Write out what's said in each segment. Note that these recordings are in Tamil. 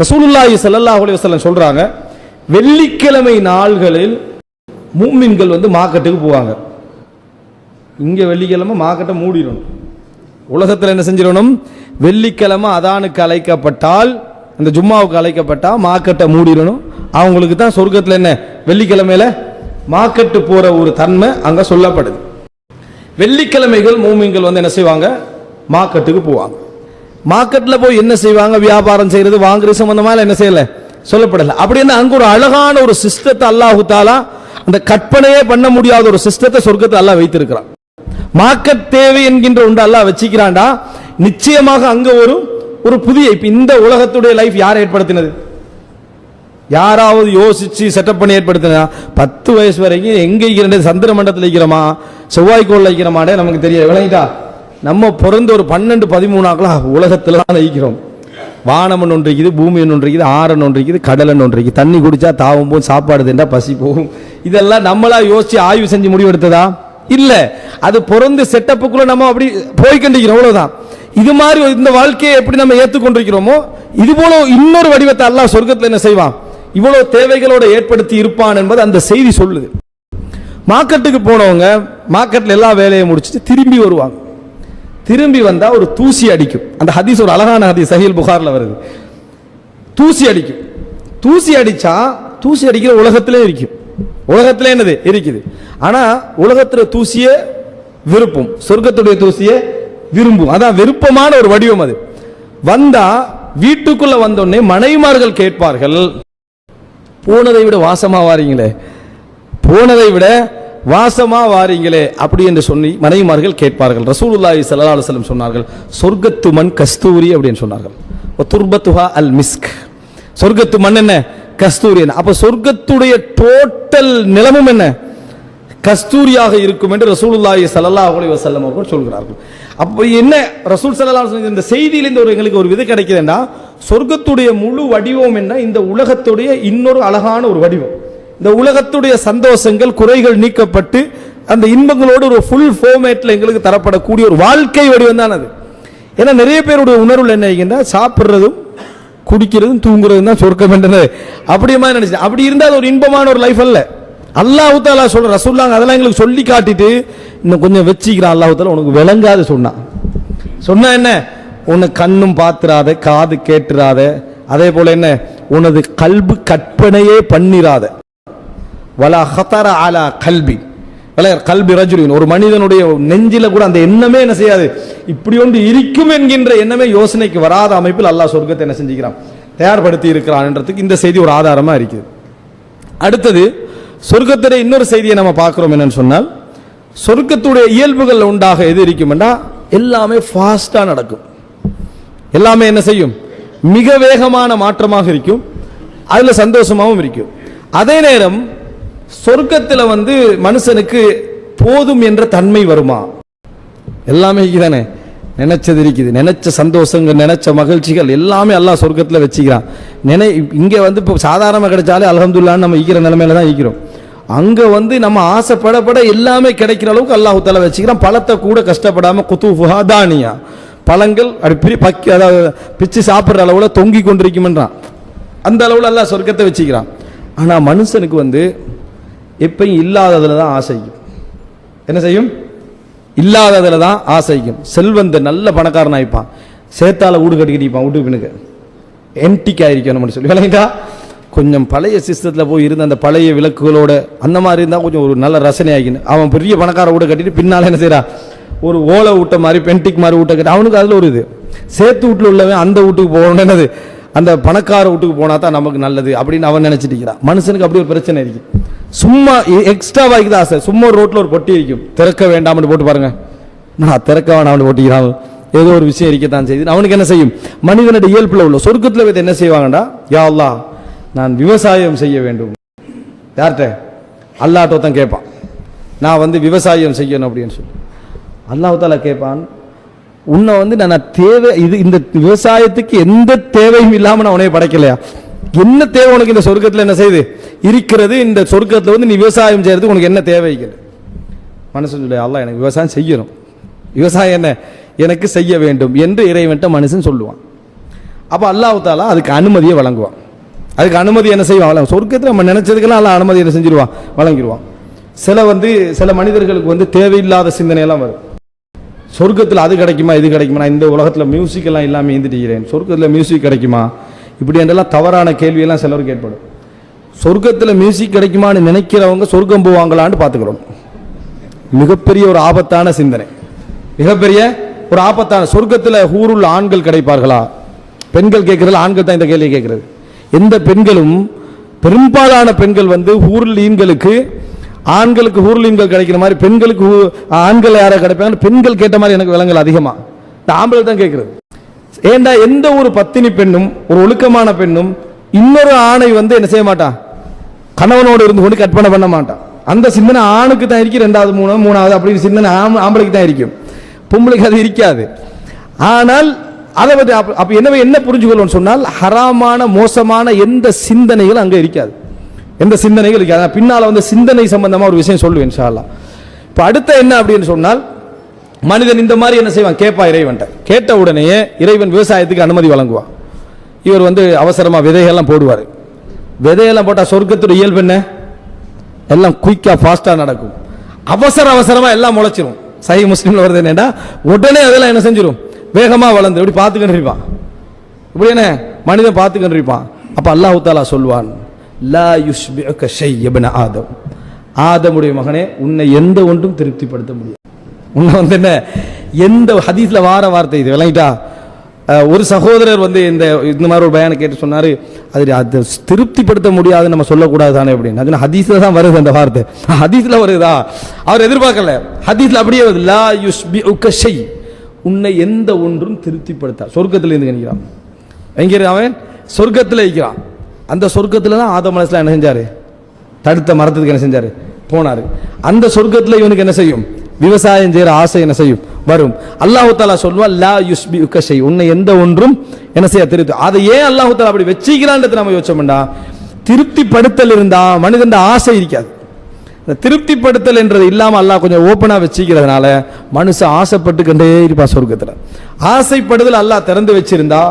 ரசூலுல்லாஹி ஸல்லல்லாஹு அலைஹி சொல்கிறாங்க வெள்ளிக்கிழமை நாள்களில் மூமின்கள் வந்து மார்க்கெட்டுக்கு போவாங்க. இங்கே வெள்ளிக்கிழமை மார்க்கெட்டை மூடிடணும். உலகத்தில் என்ன செஞ்சிடணும்? வெள்ளிக்கிழமை அதானுக்கு அழைக்கப்பட்டால் இந்த ஜும்மாவுக்கு அழைக்கப்பட்டால் மார்க்கெட்டை மூடிடணும். அவங்களுக்கு தான் சொர்க்கத்தில் என்ன? வெள்ளிக்கிழமையில மார்க்கெட்டு போகிற ஒரு தன்மை அங்கே சொல்லப்படுது. வெள்ளிக்கிழமைகள் மூமின்கள் வந்து என்ன செய்வாங்க? மார்க்கெட்டுக்கு போவாங்க. மார்க்கெட்டில் போய் என்ன செய்வாங்க? வியாபாரம் செய்யறது வாங்குறது சம்மந்தமாக என்ன செய்யலை? சொல்லப்படல. அப்படின்னா அங்கே ஒரு அழகான ஒரு சிஸ்டத்தை அல்லாஹு தாலா அந்த கற்பனையே பண்ண முடியாத ஒரு சிஸ்டத்தை சொர்க்கத்தை அல்லாஹ் வைத்திருக்கிறான். மார்க்கெட் தேவை என்கின்ற ஒன்று அல்லாஹ் வச்சுக்கிறான்டா நிச்சயமாக அங்க ஒரு ஒரு புதிய இப்போ இந்த உலகத்துடைய லைஃப் யார் ஏற்படுத்தினது? யாராவது யோசிச்சு செட்டப் பண்ணி ஏற்படுத்தினா பத்து வயசு வரைக்கும் எங்கே இருக்கிறேன் சந்திர மண்டலத்தில் இருக்கிறோமா? செவ்வாய்க்கோள் இருக்கிறோமாடே நமக்கு தெரிய விளங்கிட்டா? நம்ம பிறந்து ஒரு பன்னெண்டு பதிமூணாக்களாக உலகத்தில் தான் வைக்கிறோம் வானம் ஒன்று இருக்குது பூமி ஒன்று இருக்குது ஆறன் ஒன்று கடலன் ஒன்று தண்ணி குடித்தா தாவும் போகும் சாப்பாடு தின்றா பசி போகும். இதெல்லாம் நம்மளாக யோசித்து ஆய்வு செஞ்சு முடிவெடுத்ததா? இல்லை. அது பிறந்து செட்டப்புக்குள்ளே நம்ம அப்படி போய்கண்டிக்கிறோம் அவ்வளோதான் இது மாதிரி ஒரு- இந்த வாழ்க்கையை எப்படி நம்ம ஏற்றுக்கொண்டிருக்கிறோமோ இது போல இன்னொரு வடிவத்தை அல்லாஹ் சொர்க்கத்தில் என்ன செய்வான்? இவ்வளோ தேவைகளோட ஏற்படுத்தி இருப்பான் என்பது அந்த செய்தி சொல்லுது. மார்க்கெட்டுக்கு போனவங்க மார்க்கெட்டில் எல்லா வேலையை முடிச்சுட்டு திரும்பி வருவாங்க. திரும்பி வந்தால் ஒரு தூசி அடிக்கும். அந்த ஹதீஸ் ஒரு அழகான ஹதீஸ் சஹீல் புகாரில் வருது. தூசி அடிக்கும். தூசி அடித்தா தூசி அடிக்கிற உலகத்திலே இருக்கும். உலகத்தில் என்னது? இருக்குது. ஆனால் உலகத்தில் தூசியே விருப்பம். சொர்க்கத்துடைய தூசியே விரும்பும். அதான் விருப்பமான ஒரு வடிவம் அது. வந்தா வீட்டுக்குள்ள வந்தோடனே மனைவிமார்கள் கேட்பார்கள் போனதை விட வாசமா வாரீங்களே போனதை விட வாசமா வாரீங்களே அப்படி என்று சொல்லி மனைவிமார்கள் கேட்பார்கள். ரசூலுல்லாஹி சல்லா அலுவலம் சொன்னார்கள் சொர்க்கத்து மண் கஸ்தூரி அப்படின்னு சொன்னார்கள். துர்பத்துஹா அல் மிஸ்க். சொர்க்கத்து மண் என்ன? கஸ்தூரி என்ன? அப்போ சொர்க்கத்துடைய டோட்டல் நிலமும் என்ன? கஸ்தூரியாக இருக்கும் என்று ரசூலுல்லாஹி சல்லா அலி வசல்லம் அவர்கள் சொல்கிறார்கள். அப்போ என்ன? ரசூல் சல்லா அலைஹி இந்த செய்தியிலிருந்து ஒரு எங்களுக்கு ஒரு விதை கிடைக்குதுன்னா சொர்க்கத்துடைய முழு வடிவம் என்ன? இந்த உலகத்துடைய இன்னொரு அழகான ஒரு வடிவம். இந்த உலகத்துடைய சந்தோஷங்கள் குறைகள் நீக்கப்பட்டு அந்த இன்பங்களோடு ஒரு ஃபுல் ஃபோமேட்டில் எங்களுக்கு தரப்படக்கூடிய ஒரு வாழ்க்கை வடிவம் தான் அது. ஏன்னா நிறைய பேருடைய உணர்வுல என்ன சாப்பிட்றதும் குடிக்கிறதும் தூங்குறதும் தான் சொர்க்கம் என்றது. அப்படியே மாதிரி நினைச்சேன் அப்படி இருந்தால் அது ஒரு இன்பமான ஒரு லைஃப் அல்ல. அல்லாஹ் தாலா சொல்ற ரசூல்லாங்க அதெல்லாம் எங்களுக்கு சொல்லி காட்டிட்டு இன்னும் கொஞ்சம் வச்சுக்கிறான் அல்லாஹ் தாலா உனக்கு விளங்காது சொன்னான் சொன்னா என்ன? உன்னை கண்ணும் பாத்துறாத காது கேட்டுறாத. அதே போல என்ன? உனது கல்பு கற்பனையே பண்ணிராத வலா ஹதர அலா கல்வி வலையர் கல்வி ரஜுலின் ஒரு மனிதனுடைய நெஞ்சில கூட அந்த எண்ணமே என்ன செய்யாது? இப்படி ஒன்று இருக்கும் என்கின்ற எண்ணமே யோசனைக்கு வராத அமைப்பில் அல்லாஹ் சொர்க்கத்தை என்ன செஞ்சுக்கிறான்? தயார்படுத்தி இருக்கிறான்ன்றதுக்கு இந்த செய்தி ஒரு ஆதாரமாக இருக்குது. அடுத்தது சொர்க்கத்துடைய இன்னொரு செய்தியை நம்ம பார்க்குறோம் என்னன்னு சொன்னால் சொர்க்கத்துடைய இயல்புகள் உண்டாக எது இருக்கும்னா எல்லாமே ஃபாஸ்ட்டாக நடக்கும். எல்லாமே என்ன செய்யும்? மிக வேகமான மாற்றமாக இருக்கும். அதில் சந்தோஷமாகவும் இருக்கும். அதே நேரம் சொர்க்கத்தில் வந்து மனுஷனுக்கு போதும் என்ற தன்மை வருமா? எல்லாமே தானே நினைச்சது இருக்குது. நினைச்ச சந்தோஷங்கள் நினைச்ச மகிழ்ச்சிகள் எல்லாமே எல்லாம் சொர்க்கத்தில் வச்சுக்கிறான். நினை இங்கே வந்து இப்போ சாதாரணமாக கிடைச்சாலே அலகம்துல்லான்னு நம்ம ஈக்கிற நிலைமையில தான் ஈக்கிறோம் அங்கே வந்து நம்ம ஆசைப்படப்பட எல்லாமே கிடைக்கிற அளவுக்கு அல்லாஹுத்தால வச்சுக்கிறான். பழத்தை கூட கஷ்டப்படாம குத்து தானியா. பழங்கள் அப்படி பிரி பக்கி அதாவது பிச்சு சாப்பிட்ற அளவில் தொங்கி கொண்டிருக்குமென்றான். அந்த அளவில் எல்லாம் சொர்க்கத்தை வச்சுக்கிறான். ஆனால் மனுஷனுக்கு வந்து எப்பயும் இல்லாததுல தான் ஆசைக்கும் என்ன செய்யும்? இல்லாததுல தான் ஆசைக்கும் செல்வந்த நல்ல பணக்காரன் ஆயிப்பான் சேத்தால வீடு கட்டிக்கிட்டு இருப்பான் வீட்டு பின்னுக்கு. எம்டிக் நம்ம சொல்லி. விளங்கிட்டா? கொஞ்சம் பழைய சிஸ்டத்தில் போய் இருந்த அந்த பழைய விளக்குகளோட அந்த மாதிரி இருந்தால் கொஞ்சம் ஒரு நல்ல ரசனை ஆகிக்கணும். அவன் பெரிய பணக்கார வீடு கட்டிட்டு பின்னால் என்ன செய்கிறான் ஒரு ஓலை விட்ட மாதிரி பென்டிக் மாதிரி வீட்டை கட்டி அவனுக்கு அதில் ஒரு இது. சேத்து வீட்டில் உள்ளவன் அந்த வீட்டுக்கு போகணும்னு என்னது? அந்த பணக்கார வீட்டுக்கு போனா தான் நமக்கு நல்லது அப்படின்னு அவன் நினச்சிட்டு இருக்கிறான். மனுஷனுக்கு அப்படி ஒரு பிரச்சனை இருக்குது சும்மா எக்ஸ்ட்ரா வாய்க்கு ஆசை சும்மா ஒரு ரோட்ல ஒரு பொட்டி இருக்கும் திறக்க வேண்டாம்னு போட்டு பாருங்க. நான் திறக்க வேண்டாம்னு போட்டிக்கிறான். ஏதோ ஒரு விஷயம் இருக்கத்தான் செய்யுது. அவனுக்கு என்ன செய்யும்? மனிதனுடைய இயல்புல உள்ள சொர்க்கத்தில் வைத்து என்ன செய்வாங்கடா? யா நான் விவசாயம் செய்ய வேண்டும். யார்கிட்ட? அல்லாட்டோ தான் கேட்பான். நான் வந்து விவசாயம் செய்யணும் அப்படின்னு சொல்லி. அல்லாஹால கேட்பான் உன்னை வந்து நான் தேவை இது இந்த விவசாயத்துக்கு எந்த தேவையும் இல்லாமல் நான் உன்னை படைக்கலையா? என்ன தேவை உனக்கு இந்த சொர்க்கத்தில் என்ன செய்யுது இருக்கிறது இந்த சொர்க்கத்தில் வந்து நீ விவசாயம் செய்யறதுக்கு உனக்கு என்ன தேவைகள் மனுஷன் சொல்லி அல்ல எனக்கு விவசாயம் செய்யணும். விவசாயம் என்ன? எனக்கு செய்ய வேண்டும் என்று இறைவன்ட்ட மனுஷன் சொல்லுவான். அப்போ அல்லாஹ் அதுக்கு அனுமதியை வழங்குவான். அதுக்கு அனுமதி என்ன செய்வான்? சொர்க்கத்தில் நம்ம நினைச்சதுக்கெல்லாம் அல்ல அனுமதி என்ன செஞ்சிருவான்? வழங்கிடுவான் சில வந்து சில மனிதர்களுக்கு வந்து தேவையில்லாத சிந்தனையெல்லாம் வரும். சொர்க்கத்தில் அது கிடைக்குமா இது கிடைக்குமா? நான் இந்த உலகத்தில் மியூசிக்கெல்லாம் இல்லாமல் இருந்துட்டுக்கிறேன் சொர்க்கத்தில் மியூசிக் கிடைக்குமா? இப்படி என்றெல்லாம் தவறான கேள்வியெல்லாம் சிலருக்கு ஏற்படும் சொர்க்கத்தில் மியூசிக் கிடைக்குமான்னு நினைக்கிறவங்க சொர்க்கம் போவாங்களான்னு பார்த்துக்கிறோம். மிகப்பெரிய ஒரு ஆபத்தான சிந்தனை. மிகப்பெரிய ஒரு ஆபத்தான சொர்க்கத்தில் ஊருள்ள ஆண்கள் கிடைப்பார்களா? பெண்கள் கேட்கறதுல ஆண்கள் தான் இந்த கேள்வியை கேட்கறது. எந்த பெண்களும் பெரும்பாலான பெண்கள் வந்து ஹூர்லீன்களுக்கு ஆண்களுக்கு ஹூர்லீன்கள் கிடைக்கிற மாதிரி பெண்களுக்கு ஆண்கள் யாரை கிடைப்பாங்க பெண்கள் கேட்ட மாதிரி எனக்கு விலங்கல் அதிகமாக இந்த ஆம்பளை தான் கேட்கறது. ஏண்டா எந்த ஒரு பத்தினி பெண்ணும் ஒரு ஒழுக்கமான பெண்ணும் இன்னொரு ஆணை வந்து என்ன செய்ய மாட்டான் கணவனோடு இருந்து கொண்டு கற்பனை பண்ண மாட்டான் அந்த சிந்தனை ஆணுக்கு தான் இருக்கு ரெண்டாவது மூணு மூணாவது அப்படின்னு சிந்தனை ஆம்பளைக்கு தான் இருக்கும் பொம்பளைக்கு அது இருக்காது. ஆனால் அதை பற்றி அப்போ அப்போ என்ன என்ன புரிஞ்சுக்கொள்ளும் சொன்னால் ஹராமான மோசமான எந்த சிந்தனைகளும் அங்கே இருக்காது. எந்த சிந்தனைகள் இருக்காது. பின்னால் வந்து சிந்தனை சம்பந்தமாக ஒரு விஷயம் சொல்லுவேன் ஷாலா இப்போ அடுத்த என்ன அப்படின்னு சொன்னால் மனிதன் இந்த மாதிரி என்ன செய்வான்? கேட்பா இறைவன்ட்ட கேட்ட உடனே இறைவன் விவசாயத்துக்கு அனுமதி வழங்குவான். இவர் வந்து அவசரமாக விதைகள்லாம் போடுவார். விதையெல்லாம் போட்டால் சொர்க்கத்துடைய இயல்பு என்ன? எல்லாம் குயிக்காக ஃபாஸ்ட்டாக நடக்கும். அவசர அவசரமாக எல்லாம் முளைச்சிரும். சஹி முஸ்லீமில் வருது என்னென்னா உடனே அதெல்லாம் என்ன செஞ்சிடும் வேகமாக வளர்ந்து இப்படி பார்த்துக்கிட்டு இருப்பான். இப்படி என்ன? மனிதன் பார்த்துக்கிட்டு இருப்பான். அப்போ அல்லாஹ் தாலா சொல்வான் லா யுஷ் ஆதம். ஆதமுடைய மகனே உன்னை எந்த ஒன்றும் திருப்திப்படுத்த முடியாது. உன்னை வந்து என்ன எந்த ஹதீஸில் வார வார்த்தை இது விளங்கிட்டா? ஒரு சகோதரர் வந்து இந்த இந்த மாதிரி ஒரு பயானை கேட்டு சொன்னார் அது அது திருப்திப்படுத்த முடியாதுன்னு நம்ம சொல்லக்கூடாது தானே அப்படின்னு. அது ஹதீஸ்ல தான் வருது அந்த வார்த்தை. ஹதீஸில் வருதா? அவர் எதிர்பார்க்கல. ஹதீஸில் அப்படியே வருது லா யுஷ்பிஉக உக்கஷை உன்னை எந்த ஒன்றும் திருப்திப்படுத்தா. சொர்க்கத்தில் இருந்து நினைக்கிறான் எங்கே அவன்? சொர்க்கத்தில் இருக்கிறான். அந்த சொர்க்கத்தில் தான் ஆதம் மனசில் என்ன செஞ்சார்? தடுத்த மரத்துக்கு என்ன செஞ்சார்? போனார். அந்த சொர்க்கத்தில் இவனுக்கு என்ன செய்யும்? விவசாயம் செய்கிற ஆசை என்ன செய்யும்? வரும். அல்லாஹு தாலா சொல்வா லா யுஸ்பி உக்கஷை உன்னை எந்த ஒன்றும் என்ன செய்ய திருத்து. அதை ஏன் அல்லாஹு தாலா அப்படி வச்சிக்கலான்றது நம்ம யோசிச்சோம்டா? திருப்திப்படுத்தல் இருந்தா மனிதன் ஆசை இருக்காது. இந்த திருப்திப்படுத்தல் என்றது இல்லாமல் அல்லாஹ் கொஞ்சம் ஓப்பனாக வச்சிக்கிறதுனால மனுஷன் ஆசைப்பட்டுக்கிட்டே இருப்பா சொர்க்கத்தில். ஆசைப்படுதல் அல்லாஹ் திறந்து வச்சிருந்தா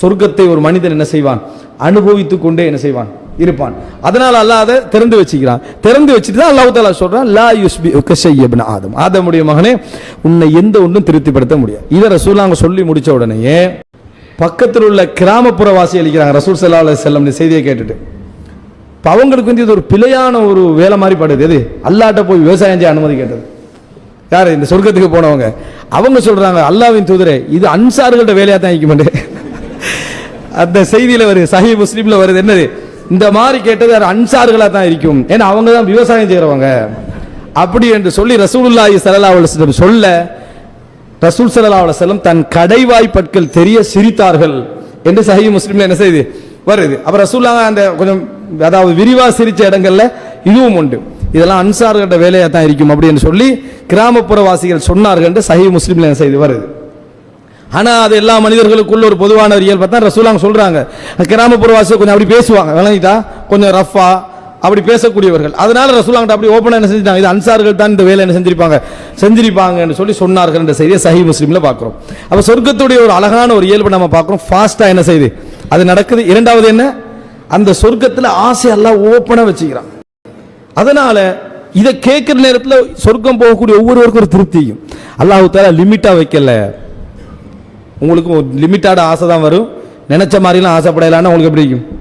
சொர்க்கத்தை ஒரு மனிதன் என்ன செய்வான்? அனுபவித்து கொண்டே என்ன செய்வான்? இருப்பான். அதனால் அல்லாஹ் அதை திறந்து வச்சுக்கிறான். திறந்து வச்சுட்டு தான் அல்லாஹ் தாலா சொல்கிறான் லா யுஸ்பி உக்கஷையப்ன ஆதம். ஆதமுடைய மகனே உன்னை எந்த ஒன்றும் திருப்திப்படுத்த முடியாது. இதை அவங்க சொல்லி முடித்த உடனேயே பக்கத்தில் உள்ள கிராமப்புற வாசி அளிக்கிறாங்க ரசூல் சல்லா அலைஹி செய்தியை கேட்டுட்டு. இப்போ அவங்களுக்கு வந்து இது ஒரு பிழையான ஒரு வேலை மாதிரி படுது. எது? அல்லாட்ட போய் விவசாயம் செய்ய அனுமதி கேட்டது. யார்? இந்த சொர்க்கத்துக்கு போனவங்க. அவங்க சொல்கிறாங்க அல்லாவின் தூதரே இது அன்சார்கள்ட்ட வேலையாக தான் இருக்க அந்த செய்தியில் வருது சஹி முஸ்லீமில் வருது. என்னது? இந்த மாதிரி கேட்டது அது அன்சார்களாக தான் இருக்கும். ஏன்னா அவங்க தான் விவசாயம் செய்கிறவங்க அப்படி என்று சொல்லி ரசூலுல்லாஹி ஸல்லல்லாஹு அலைஹி சொல்ல ரசூல் ஸல்லல்லாஹு அலைஹி தன் கடைவாய் பற்கள் தெரிய சிரித்தார்கள். என்று சஹி முஸ்லீம்ல என்ன செய்யுது வருது. அப்ப ரசூல்லா அந்த கொஞ்சம் அதாவது விரிவா சிரிச்ச இடங்கள்ல இதுவும் உண்டு. இதெல்லாம் அன்சார்கிட்ட வேலையாக தான் இருக்கும். அப்படின்னு சொல்லி கிராமப்புற வாசிகள் சொன்னார்கள் என்று சஹி முஸ்லீம்ல என்ன செய்து? வருது. ஆனால் அது எல்லா மனிதர்களுக்குள்ள ஒரு பொதுவான ஒரு இயல்பை தான் ரசூலாங்க சொல்கிறாங்க கிராமப்புறவாசி கொஞ்சம் அப்படி பேசுவாங்க. விளங்கிதா கொஞ்சம் ரஃபா அப்படி பேசக்கூடியவர்கள். அதனால ரசூலாங்கிட்ட அப்படி ஓப்பனாக என்ன செஞ்சுட்டாங்க? இது அன்சார்கள் தான் இந்த வேலை என்ன செஞ்சிருப்பாங்க? செஞ்சிருப்பாங்கன்னு சொல்லி சொன்னார்கள் என்ற செய்தியை சஹி முஸ்லீமில் பார்க்குறோம். அப்போ சொர்க்கத்துடைய ஒரு அழகான ஒரு இயல்பை நம்ம பார்க்குறோம். ஃபாஸ்ட்டாக என்ன செய்யுது? அது நடக்குது. இரண்டாவது என்ன? அந்த சொர்க்கத்தில் ஆசையெல்லாம் எல்லாம் வச்சுக்கிறான். அதனால இதை கேட்குற நேரத்தில் சொர்க்கம் போகக்கூடிய ஒவ்வொருவருக்கும் ஒரு திருப்தியும். அல்லாஹு தாலா லிமிட்டாக வைக்கல. உங்களுக்கு ஒரு லிமிட்டான ஆசை தான் வரும். நினைச்ச மாதிரிலாம் ஆசைப்படலான்னு உங்களுக்கு எப்படி இருக்கும்?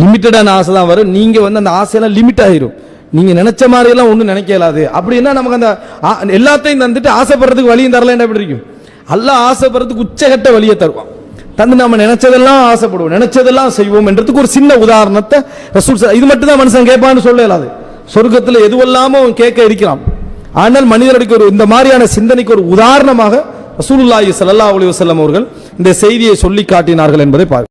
லிமிட்டடான ஆசை தான் வரும். நீங்கள் வந்து அந்த ஆசையெல்லாம் லிமிட் ஆகிரும் நீங்கள் நினச்ச மாதிரியெல்லாம் ஒன்றும் நினைக்க இயலாது அப்படின்னா நமக்கு அந்த ஆ- எல்லாத்தையும் தந்துட்டு ஆசைப்படுறதுக்கு வழியும் தரல எப்படி இருக்கும்? எல்லாம் ஆசைப்படுறதுக்கு உச்சகட்ட வழியை தருவான். தந்து நம்ம நினைச்சதெல்லாம் ஆசைப்படுவோம். நினைச்சதெல்லாம் செய்வோம் என்றதுக்கு ஒரு சின்ன உதாரணத்தை ரசூல் இது மட்டும் தான் மனுஷன் கேட்பான்னு சொல்ல இயலாது சொர்க்கத்தில் எதுவெல்லாமோ கேட்க இருக்கிறான். ஆனால் மனிதனுக்கு ஒரு இந்த மாதிரியான சிந்தனைக்கு ஒரு உதாரணமாக ரசூலுல்லாஹி சல்லா அலி வசல்லம் அவர்கள் இந்த செய்தியை சொல்லி காட்டினார்கள் என்பதை பார்க்க